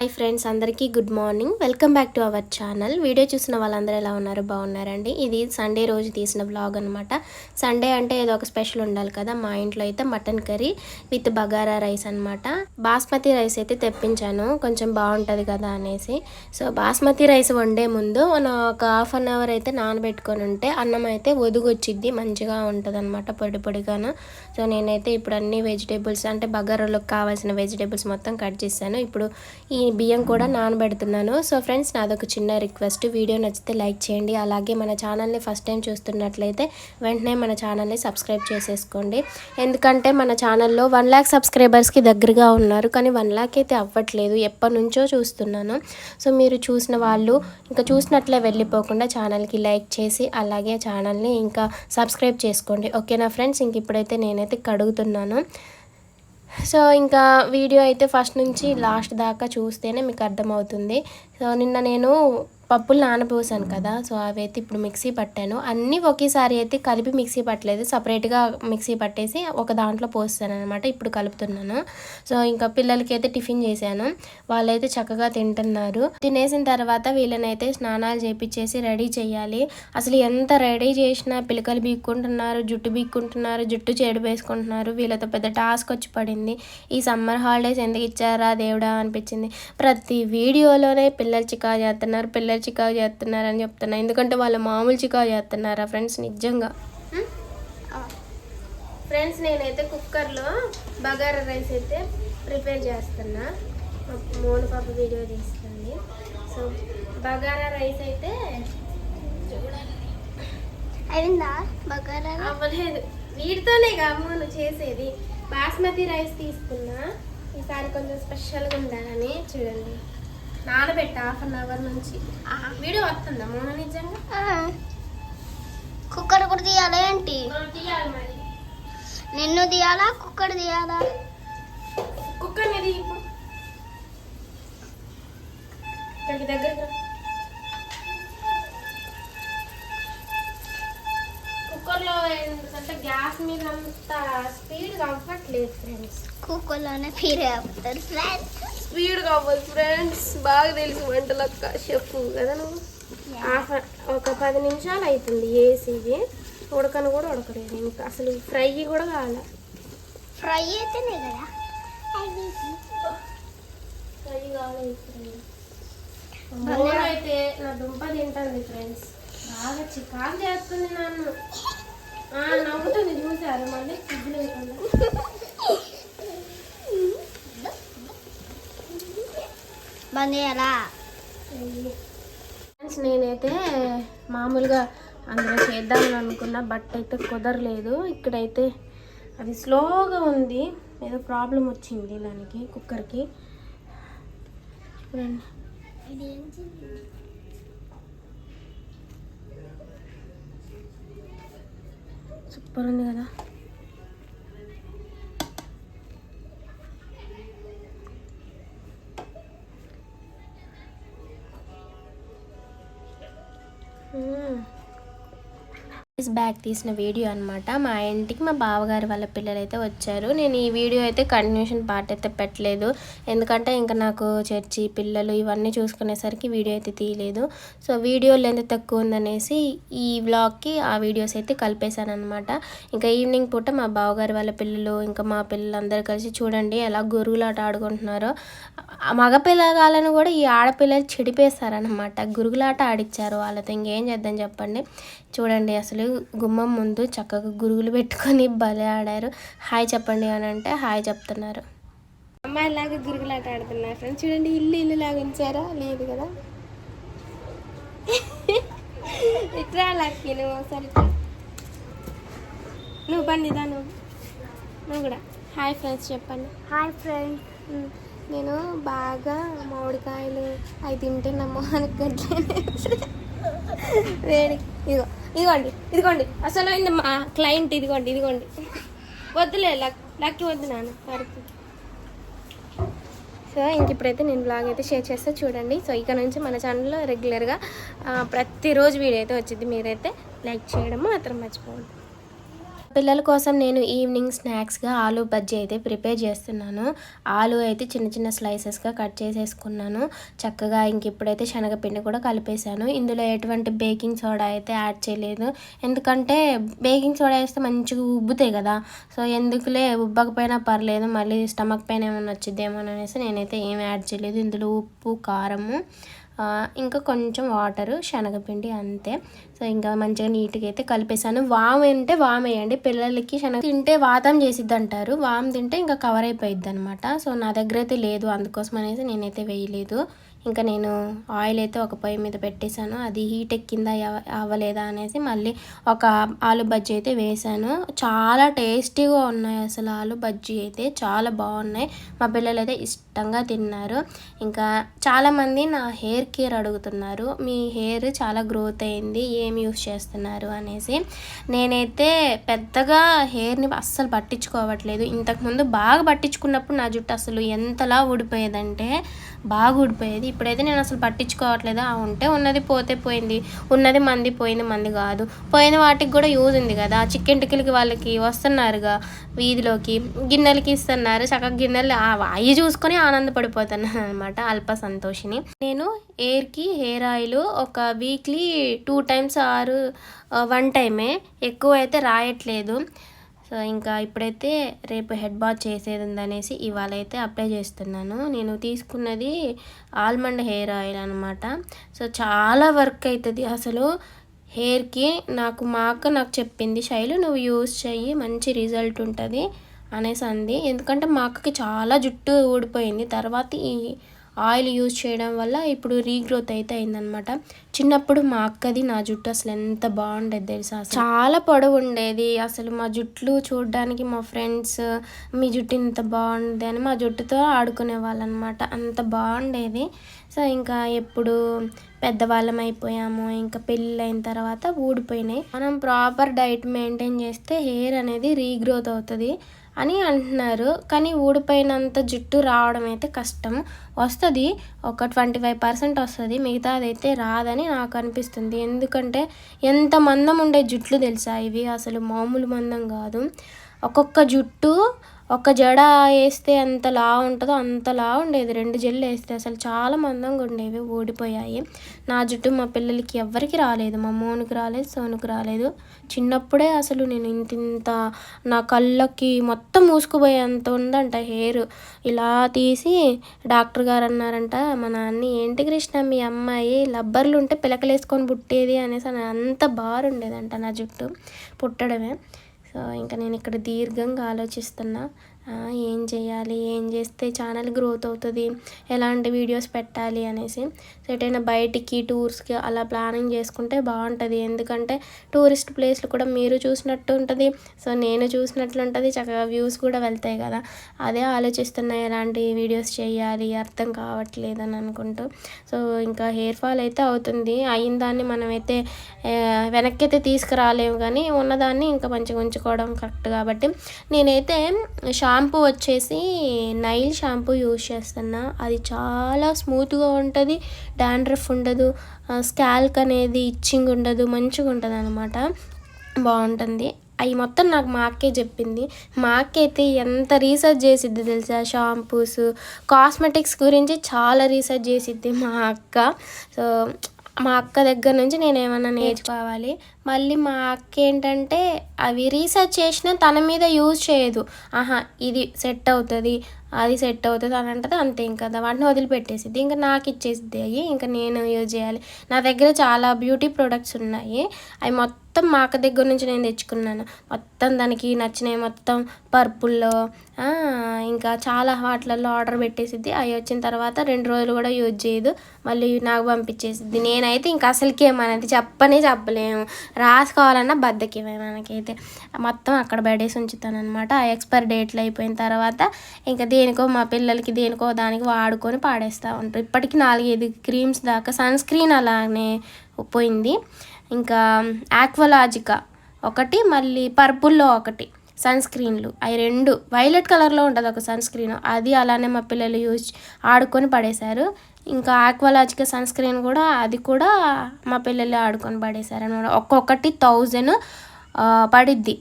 Hi friends అందరికీ good morning. Welcome back to our channel. Video చూసిన వాళ్ళందరూ ఎలా ఉన్నారు? బాగున్నారండి? ఇది సండే రోజు తీసిన బ్లాగ్ అనమాట సండే అంటే ఏదో ఒక స్పెషల్ ఉండాలి కదా మా ఇంట్లో అయితే mutton curry with bagara rice అనమాట బాస్మతి రైస్ అయితే తెప్పించాను కొంచెం బాగుంటుంది కదా అనేసి. సో బాస్మతి రైస్ వండే ముందు మనం ఒక హాఫ్ అన్ అవర్ అయితే నానబెట్టుకొని ఉంటే అన్నం అయితే ఒదిగొచ్చిద్ది మంచిగా ఉంటుంది అనమాట పొడి పొడిగాను. సో నేనైతే ఇప్పుడు అన్ని వెజిటేబుల్స్ అంటే బగారాలోకి కావాల్సిన వెజిటేబుల్స్ మొత్తం కట్ చేశాను. ఇప్పుడు ఈ బియ్యం కూడా నానబెడుతున్నాను. సో ఫ్రెండ్స్ నాదొక చిన్న రిక్వెస్ట్. వీడియో నచ్చితే లైక్ చేయండి. అలాగే మన ఛానల్ని ఫస్ట్ టైం చూస్తున్నట్లయితే వెంటనే మన ఛానల్ని సబ్స్క్రైబ్ చేసేసుకోండి. ఎందుకంటే మన ఛానల్లో వన్ ల్యాక్ సబ్స్క్రైబర్స్కి దగ్గరగా ఉన్నారు. కానీ వన్ ల్యాక్ అయితే అవ్వట్లేదు. ఎప్పటి నుంచో చూస్తున్నాను. సో మీరు చూసిన వాళ్ళు ఇంకా చూసినట్లే వెళ్ళిపోకుండా ఛానల్కి లైక్ చేసి అలాగే ఛానల్ని ఇంకా సబ్స్క్రైబ్ చేసుకోండి. ఓకేనా ఫ్రెండ్స్? ఇంక ఇప్పుడైతే నేనైతే కడుగుతున్నాను. సో ఇంకా వీడియో అయితే ఫస్ట్ నుంచి లాస్ట్ దాకా చూస్తేనే మీకు అర్థమవుతుంది. సో నిన్న నేను పప్పులు నానపోసాను కదా సో అవి అయితే ఇప్పుడు మిక్సీ పట్టాను. అన్నీ ఒకేసారి అయితే కలిపి మిక్సీ పట్టలేదు. సపరేట్గా మిక్సీ పట్టేసి ఒక దాంట్లో పోస్తాను అనమాట ఇప్పుడు కలుపుతున్నాను. సో ఇంకా పిల్లలకి అయితే టిఫిన్ చేశాను. వాళ్ళైతే చక్కగా తింటున్నారు. తినేసిన తర్వాత వీళ్ళనైతే స్నానాలు చేపించేసి రెడీ చేయాలి. అసలు ఎంత రెడీ చేసినా పిలకలు బీక్కుంటున్నారు జుట్టు బీక్కుంటున్నారు జుట్టు చెడు వేసుకుంటున్నారు. వీళ్ళతో పెద్ద టాస్క్ వచ్చి పడింది. ఈ సమ్మర్ హాలిడేస్ ఎందుకు ఇచ్చారా దేవుడా అనిపించింది. ప్రతి వీడియోలోనే పిల్లలు చికా చేస్తున్నారు. పిల్లలు చికా చేస్తున్నారు అని చెప్తున్నా. ఎందుకంటే వాళ్ళు మామూలు చికా చేస్తున్నారా ఫ్రెండ్స్ నిజంగా? ఫ్రెండ్స్ నేనైతే కుక్కర్లో బగారా రైస్ అయితే ప్రిపేర్ చేస్తున్నా. మోను పాప వీడియో తీస్తుంది. సో బగారా రైస్ అయితే అయిందా బగారా? అవ్వలేదు. వీటితోనే అమ్మను చేసేది. బాస్మతి రైస్ తీసుకున్నా. ఈసారి కొంచెం స్పెషల్గా ఉండాలని చూడండి. నానబెట్ట హాఫ్ అన్ అవర్ నుంచి. వీడియో వస్తుందా మోన నిజంగా? కుక్కర్ కూడా తీయాలా ఏంటి? నిన్ను తీయాలా కుక్కర్ తీయాలా? కుక్కర్ మీద ఇక్కడికి దగ్గరికి రా. కుక్కర్లో ఏంటంటే గ్యాస్ మీద అంత స్పీడ్ అవ్వట్లేదు ఫ్రెండ్స్ కుక్కర్లోనే ఫీరే అవుతారు ఫ్రెండ్స్ స్పీడ్గా అవ్వదు ఫ్రెండ్స్. బాగా తెలుసు వంటలక్క చెప్పు కదా నువ్వు? హాఫ్ ఒక పది నిమిషాలు అవుతుంది వేసేది ఉడకను కూడా ఉడకలేదు ఇంకా. అసలు ఫ్రై కూడా కావాలి? ఫ్రై అయితేనే కదా. ఫ్రై. కాలేదు ఫ్రెండ్స్ అయితే నా దుంప తింటుంది ఫ్రెండ్స్. బాగా చికాకు చేస్తుంది నన్ను. ఆ, నవ్వుతుంది చూసారు? మళ్ళీ లేకుండా బంద్ ఫ్రెండ్స్ నేనైతే మామూలుగా అందులో చేద్దామని అనుకున్నా బట్ అయితే కుదరలేదు. ఇక్కడైతే అది స్లోగా ఉంది. ఏదో ప్రాబ్లం వచ్చింది దానికి కుక్కర్కి. చూడండి. సూపర్ ఉంది కదా. 嗯。బ్యాక్ తీసిన వీడియో అనమాట మా ఇంటికి మా బావగారు వాళ్ళ పిల్లలు అయితే వచ్చారు. నేను ఈ వీడియో అయితే కంటిన్యూషన్ పార్ట్ అయితే పెట్టలేదు. ఎందుకంటే ఇంకా నాకు చర్చి పిల్లలు ఇవన్నీ చూసుకునేసరికి వీడియో అయితే తీయలేదు. సో వీడియో లెంత్ తక్కువ ఉందనేసి ఈ వ్లాగ్కి ఆ వీడియోస్ అయితే కలిపేశాను అనమాట ఇంకా ఈవినింగ్ పూట మా బావగారు వాళ్ళ పిల్లలు ఇంకా మా పిల్లలందరూ కలిసి చూడండి ఎలా గురుగులాట ఆడుకుంటున్నారో. ఆ మగ పిల్లగాలను కూడా ఈ ఆడపిల్లలు చెడిపేస్తారనమాట గురుగులాట ఆడిచ్చారు వాళ్ళతో. ఇంకేం చేద్దాం చెప్పండి. చూడండి అసలు గుమ్మం ముందు చక్కగా గురుగులు పెట్టుకొని భలే ఆడారు. హాయ్ చెప్పండి అని అంటే హాయ్ చెప్తున్నారు. అమ్మాయిలాగా గురుగులాట ఆడుతున్నారు ఫ్రెండ్స్. చూడండి ఇల్లు ఇల్లు లాగా ఉంచారా? లేదు కదా? ఇట్రా లక్కి నువ్వు ఒకసారి. నువ్వు పండి దా నువ్వు. నువ్వు కూడా. హాయ్ ఫ్రెండ్స్ చెప్పండి. Hi friends. నేను బాగా మామిడికాయలు అవి తింటే నా మొహానికి గట్లనే వేడి ఇదిగో ఇదిగోండి ఇదిగోండి. అసలు అయింది మా క్లయింట్ ఇదిగోండి ఇదిగోండి. వద్దులే లక్ లక్కి వద్దు నాన్న వారికి సో ఇంక ఇప్పుడైతే నేను బ్లాగ్ అయితే షేర్ చేస్తే చూడండి. సో ఇక నుంచి మన ఛానల్లో రెగ్యులర్గా ప్రతిరోజు వీడియో అయితే వచ్చింది. మీరైతే లైక్ చేయడం మాత్రం మర్చిపోవద్దు. పిల్లల కోసం నేను ఈవినింగ్ స్నాక్స్గా ఆలూ బజ్జీ అయితే ప్రిపేర్ చేస్తున్నాను. ఆలూ అయితే చిన్న చిన్న స్లైసెస్గా కట్ చేసేసుకున్నాను. చక్కగా ఇంక ఇప్పుడైతే శనగపిండి కూడా కలిపేశాను. ఇందులో ఎటువంటి బేకింగ్ సోడా అయితే యాడ్ చేయలేదు. ఎందుకంటే బేకింగ్ సోడా వేస్తే మంచిగా ఉబ్బుతాయి కదా. సో ఎందుకులే ఉబ్బకపోయినా పర్లేదు మళ్ళీ స్టమక్ పైన ఏమైనా వచ్చిద్దేమో అనేసి నేనైతే ఏం యాడ్ చేయలేదు. ఇందులో ఉప్పు కారము ఇంకా కొంచెం వాటరు శనగపిండి అంతే. సో ఇంకా మంచిగా నీట్గా అయితే కలిపేసాను వామ్ అంటే వామ్ వేయండి పిల్లలకి శనగ తింటే వాతం చేసిద్ది అంటారు వామ్ తింటే ఇంకా కవర్ అయిపోయిద్ది అనమాట సో నా దగ్గర అయితే లేదు. అందుకోసం అనేసి నేనైతే వేయలేదు. ఇంకా నేను ఆయిల్ అయితే ఒక పొయ్యి మీద పెట్టేశాను. అది హీట్ ఎక్కిందా అవ్వలేదా అనేసి మళ్ళీ ఒక ఆలు బజ్జీ అయితే వేసాను చాలా టేస్టీగా ఉన్నాయి అసలు ఆలు బజ్జీ అయితే. చాలా బాగున్నాయి. మా పిల్లలు అయితే ఇష్టంగా తిన్నారు. ఇంకా చాలామంది నా హెయిర్ కేర్ అడుగుతున్నారు. మీ హెయిర్ చాలా గ్రోత్ అయింది. ఏం యూస్ చేస్తున్నారు అనేసి. నేనైతే పెద్దగా హెయిర్ని అస్సలు పట్టించుకోవట్లేదు. ఇంతకుముందు బాగా పట్టించుకున్నప్పుడు నా జుట్టు అసలు ఎంతలా ఊడిపోయేదంటే బాగా ఊడిపోయేది. ఇప్పుడైతే నేను అసలు పట్టించుకోవట్లేదు? ఆ ఉంటే ఉన్నది పోతే పోయింది. ఉన్నది మంది పోయింది మంది కాదు. పోయిన వాటికి కూడా యూజ్ ఉంది కదా. చికెన్ టికెలకి వాళ్ళకి వస్తున్నారుగా వీధిలోకి. గిన్నెలకి ఇస్తున్నారు. చక్కగా గిన్నెలు ఆ- అవి చూసుకొని ఆనందపడిపోతున్నాను అనమాట అల్ప సంతోషిని. నేను హెయిర్కి హెయిర్ ఆయిల్ ఒక వీక్లీ టూ టైమ్స్ ఆరు వన్ టైమే. ఎక్కువ అయితే రాయట్లేదు. సో ఇంకా ఇప్పుడైతే రేపు హెడ్ బాత్ చేసేది ఉందనేసి ఇవాళ అయితే అప్లై చేస్తున్నాను. నేను తీసుకున్నది ఆల్మండ్ హెయిర్ ఆయిల్ అనమాట సో చాలా వర్క్ అవుతుంది అసలు హెయిర్కి నాకు మా అక్క నాకు చెప్పింది శైలు నువ్వు యూజ్ చెయ్యి మంచి రిజల్ట్ ఉంటుంది అనేసి అంది ఎందుకంటే మా అక్కకి చాలా జుట్టు ఊడిపోయింది. తర్వాత ఈ ఆయిల్ యూజ్ చేయడం వల్ల ఇప్పుడు రీగ్రోత్ అయితే అయిందనమాట చిన్నప్పుడు మా అక్కది నా జుట్టు అసలు ఎంత బాగుండేది తెలుసా? చాలా పొడవు ఉండేది. అసలు మా జుట్లు చూడడానికి మా ఫ్రెండ్స్ మీ జుట్టు ఇంత బాగుంది అని మా జుట్టుతో ఆడుకునే అనమాట అంత బాగుండేది. సో ఇంకా ఎప్పుడు పెద్దవాళ్ళం అయిపోయాము. ఇంకా పెళ్ళి అయిన తర్వాత ఊడిపోయినాయి. మనం ప్రాపర్ డైట్ మెయింటైన్ చేస్తే హెయిర్ అనేది రీగ్రోత్ అవుతుంది. అని అంటున్నారు. కానీ ఊడిపోయినంత జుట్టు రావడం అయితే కష్టం. వస్తుంది ఒక ట్వంటీ ఫైవ్ పర్సెంట్ వస్తుంది. మిగతాదైతే రాదని నాకు అనిపిస్తుంది. ఎందుకంటే ఎంత మందం ఉండే జుట్లు తెలుసా ఇవి? అసలు మామూలు మందం కాదు. ఒక్కొక్క జుట్టు ఒక జడ వేస్తే ఎంత లా ఉంటుందో అంత లా ఉండేది. రెండు జడలు వేస్తే అసలు చాలా మందంగా ఉండేవి ఓడిపోయాయి నా జుట్టు మా పిల్లలకి ఎవ్వరికి రాలేదు. మా మోనుకి రాలేదు సోనుకు రాలేదు. చిన్నప్పుడే అసలు నేను ఇంత ఇంత నా కళ్ళకి మొత్తం మూసుకుపోయేంత ఉందంట హెయిర్. ఇలా తీసి డాక్టర్ గారు అన్నారంట మా నాన్న ఏంటి కృష్ణ మీ అమ్మాయి లబ్బర్లు ఉంటే పిలకలేసుకొని పుట్టేది అనేసి అంత బారుండేదంట నా జుట్టు పుట్టడమే. సో ఇంకా నేను ఇక్కడ దీర్ఘంగా ఆలోచిస్తున్నా. ఏం చేయాలి ఏం చేస్తే ఛానల్ గ్రోత్ అవుతుంది ఎలాంటి వీడియోస్ పెట్టాలి అనేసి. సో ఎటైనా బయటికి టూర్స్కి అలా ప్లానింగ్ చేసుకుంటే బాగుంటుంది. ఎందుకంటే టూరిస్ట్ ప్లేస్లు కూడా మీరు చూసినట్టు ఉంటుంది. సో నేను చూసినట్లు ఉంటుంది. చక్కగా వ్యూస్ కూడా వెళ్తాయి కదా. అదే ఆలోచిస్తున్నా ఎలాంటి వీడియోస్ చేయాలి అర్థం కావట్లేదు అని అనుకుంటూ. సో ఇంకా హెయిర్ ఫాల్ అయితే అవుతుంది. అయిన దాన్ని మనమైతే వెనక్కి అయితే తీసుకురాలేము కానీ ఉన్నదాన్ని ఇంకా మంచిగా ఉంచుకోవడం కరెక్ట్ కాబట్టి నేనైతే షాంపూ వచ్చేసి నైల్ షాంపూ యూజ్ చేస్తున్నా. అది చాలా స్మూత్గా ఉంటుంది డాండ్రఫ్ ఉండదు స్కాల్క్ అనేది ఇచ్చింగ్ ఉండదు మంచిగా ఉంటుంది అనమాట బాగుంటుంది. అవి మొత్తం నాకు మా అక్కే చెప్పింది. మా అక్క అయితే ఎంత రీసెర్చ్ చేసిద్ది తెలుసా షాంపూస్? కాస్మెటిక్స్ గురించి చాలా రీసెర్చ్ చేసిద్ది మా అక్క. సో మా అక్క దగ్గర నుంచి నేను ఏమన్నా నేర్చుకోవాలి. మళ్ళీ మా అక్క ఏంటంటే అవి రీసెర్చ్ చేసినా తన మీద యూజ్ చేయదు. ఆహా ఇది సెట్ అవుతుంది. అది సెట్ అవుతుంది అని అంటది అంతే ఇంకా వాటిని వదిలిపెట్టేసిద్ది. ఇంకా నాకు ఇచ్చేసిద్ది అవి ఇంకా నేను యూజ్ చేయాలి. నా దగ్గర చాలా బ్యూటీ ప్రొడక్ట్స్ ఉన్నాయి. అవి మొత్తం మా అక్క దగ్గర నుంచి నేను తెచ్చుకున్నాను. మొత్తం దానికి నచ్చినవి మొత్తం పర్పుల్లో ఇంకా చాలా వాటిలలో ఆర్డర్ పెట్టేసిద్ది. అవి వచ్చిన తర్వాత రెండు రోజులు కూడా యూజ్ చేయదు. మళ్ళీ నాకు పంపించేసిద్ది. నేనైతే ఇంకా అసలుకి ఏమనేది చెప్పనే చెప్పలేము. రాసుకోవాలన్నా బద్దకివే మనకైతే. మొత్తం అక్కడ పడేసి ఉంచుతాను అనమాట ఆ ఎక్స్పైర్ డేట్లు అయిపోయిన తర్వాత ఇంకా దేనికో మా పిల్లలకి దేనికో దానికి వాడుకొని పాడేస్తూ ఉంటారు. ఇప్పటికి నాలుగైదు క్రీమ్స్ దాకా సన్ స్క్రీన్ అలానే పోయింది. ఇంకా ఆక్వలాజికా ఒకటి మళ్ళీ పర్పుల్లో ఒకటి సన్ స్క్రీన్లు. అవి రెండు వైలెట్ కలర్లో ఉంటుంది ఒక సన్ స్క్రీన్. అది అలానే మా పిల్లలు యూజ్ ఆడుకొని పడేశారు. ఇంకా ఆక్వాలాజిక సన్ స్క్రీన్ కూడా అది కూడా మా పిల్లలు ఆడుకొని పడేశారు అనమాట ఒక్కొక్కటి థౌజండ్ పడిద్ది.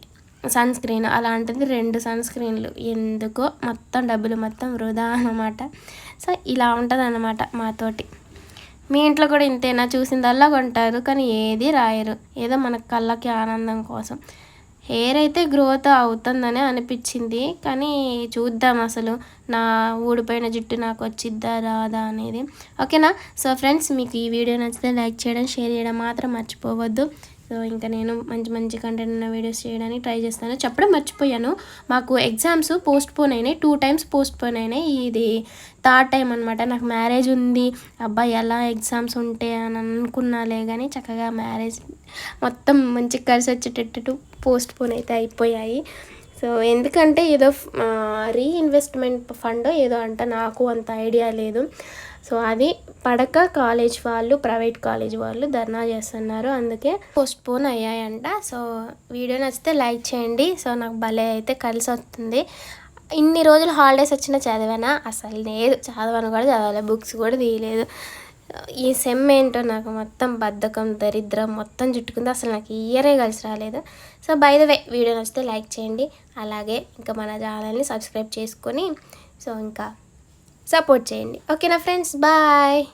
సన్ స్క్రీన్ అలాంటిది రెండు సన్ స్క్రీన్లు. ఎందుకో మొత్తం డబ్బులు మొత్తం వృధా అన్నమాట. సో ఇలా ఉంటుంది అన్నమాట మాతోటి. మీ ఇంట్లో కూడా ఇంతేనా? చూసిందల్లా కొంటారు కానీ ఏది రాయరు. ఏదో మన కళ్ళకి ఆనందం కోసం. హెయిర్ అయితే గ్రోత్ అవుతుందని అనిపించింది కానీ చూద్దాం అసలు. నా ఊడిపోయిన జుట్టు నాకు వచ్చిద్దా రాదా అనేది. ఓకేనా? సో ఫ్రెండ్స్ మీకు ఈ వీడియో నచ్చితే లైక్ చేయడం షేర్ చేయడం మాత్రం మర్చిపోవద్దు. సో ఇంకా నేను మంచి మంచి కంటెంట్ ఉన్న వీడియోస్ చేయడానికి ట్రై చేస్తాను. చెప్పడం మర్చిపోయాను. మాకు ఎగ్జామ్స్ పోస్ట్ పోన్ అయినాయి. టూ టైమ్స్ పోస్ట్ పోన్ అయినాయి. ఇది థర్డ్ టైం అనమాట నాకు మ్యారేజ్ ఉంది. అబ్బాయి ఎలా ఎగ్జామ్స్ ఉంటాయి అని అనుకున్నాలే కానీ చక్కగా మ్యారేజ్ మొత్తం మంచి కలిసి వచ్చేటట్టు పోస్ట్ పోన్ అయితే అయిపోయాయి. సో ఎందుకంటే ఏదో రీఇన్వెస్ట్మెంట్ ఫండ్ ఏదో అంట. నాకు అంత ఐడియా లేదు. సో అది పడక కాలేజ్ వాళ్ళు ప్రైవేట్ కాలేజ్ వాళ్ళు ధర్నా చేస్తున్నారు. అందుకే పోస్ట్ పోన్ అయ్యాయంట. సో వీడియో నచ్చితే లైక్ చేయండి. సో నాకు భలే అయితే కలిసి వస్తుంది. ఇన్ని రోజులు హాలిడేస్ వచ్చినా చదివానా? అసలు లేదు. చదవను కూడా చదవాలి. బుక్స్ కూడా తీయలేదు. ఈ సెమ్ ఏంటో నాకు మొత్తం బద్ధకం దరిద్రం మొత్తం చుట్టుకుంది. అసలు నాకు ఇయరే కలిసి రాలేదు. So by the way video నచ్చితే లైక్ చేయండి. అలాగే ఇంకా మన ఛానల్ని సబ్స్క్రైబ్ చేసుకొని. సో ఇంకా సపోర్ట్ చేయండి. ఓకేనా ఫ్రెండ్స్ బాయ్